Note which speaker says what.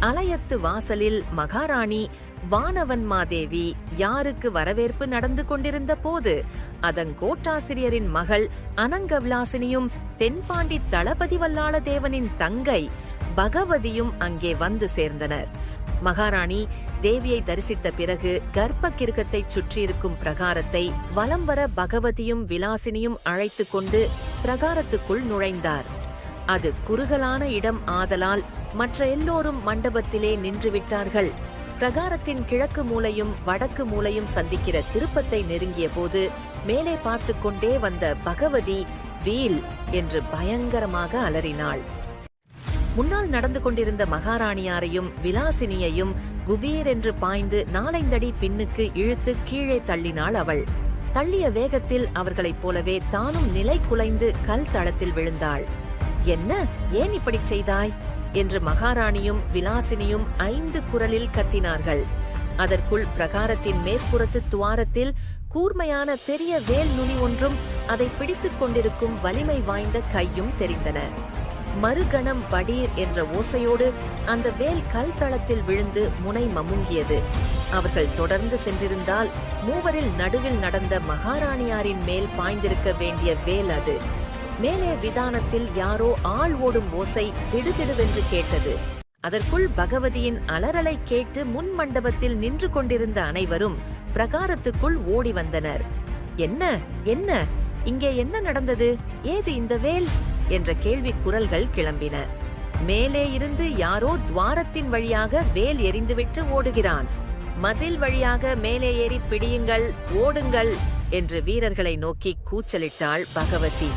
Speaker 1: அலையத்து வாசலில் மகாராணி வானவன்மாதேவி யாருக்கு வரவேற்பு நடந்து கொண்டிருந்த போது அதன் கோட்டாசிரியரின் மகள் அனங்கவிலாசினியும் தென்பாண்டி தளபதி வல்லாள தேவனின் தங்கை பகவதியும் அங்கே வந்து சேர்ந்தனர். மகாராணி தேவியை தரிசித்த பிறகு கர்ப்ப கிருகத்தை சுற்றியிருக்கும் பிரகாரத்தை வலம் வர பகவதியும் விலாசினியும் அழைத்துக் கொண்டு பிரகாரத்துக்குள் நுழைந்தார். அது குறுகலான இடம் ஆதலால் மற்ற எல்லோரும் மண்டபத்திலே நின்றுவிட்டார்கள். பிரகாரத்தின் கிழக்கு மூலையும் வடக்கு மூலையும் சந்திக்கிற திருப்பத்தை நெருங்கிய போது மேலே பார்த்து கொண்டே வந்த பகவதி வீல் என்று பயங்கரமாக அலறினாள். முன்னால் நடந்து கொண்டிருந்த மகாராணியாரையும் விலாசினியையும் குபீர் என்று பாய்ந்து நாலைந்தடி பின்னுக்கு இழுத்து கீழே தள்ளினாள் அவள். தள்ளிய வேகத்தில் அவர்களைப் போலவே தானும் நிலை குலைந்து கல் தளத்தில் விழுந்தாள். என்ன ஏன் இப்படிச் செய்தாய்? என்று மகாராணியும் விலாசினியும் ஐந்து குரலில் கத்தினார்கள். அதற்குள் பிரகாரத்தின் மேற்புறத்து துவாரத்தில் கூர்மையான பெரிய வேல் நுனி ஒன்றும் அதை பிடித்துக் கொண்டிருக்கும் வலிமை வாய்ந்த கையும் தெரிந்தன. மறுகணம் படீர் என்ற ஓசையோடு அந்த வேல் கல் தளத்தில் விழுந்து முனை மமுங்கியது. அவர்கள் தொடர்ந்து சென்றிருந்தால் மூவரில் நடுவில் நடந்த மகாராணியாரின் மேல் பாய்ந்திருக்க வேண்டிய வேல் அது. மேலே விதானத்தில் யாரோ ஆள் ஓடும் ஓசை திடுதிடுவென்று கேட்டது. அதற்குள் பகவதியின் அலறலை கேட்டு முன் மண்டபத்தில் நின்று கொண்டிருந்த அனைவரும் பிரகாரத்துக்குள் ஓடி வந்தனர். என்ன? என்ன? இங்கே என்ன நடந்தது? ஏது இந்த வேல்? என்ற கேள்வி குரல்கள் கிளம்பின. மேலே இருந்து யாரோ துவாரத்தின் வழியாக வேல் எறிந்துவிட்டு ஓடுகிறான். மதில் வழியாக மேலே ஏறி பிடியுங்கள் ஓடுங்கள் என்று வீரர்களை நோக்கி கூச்சலிட்டாள் பகவதி.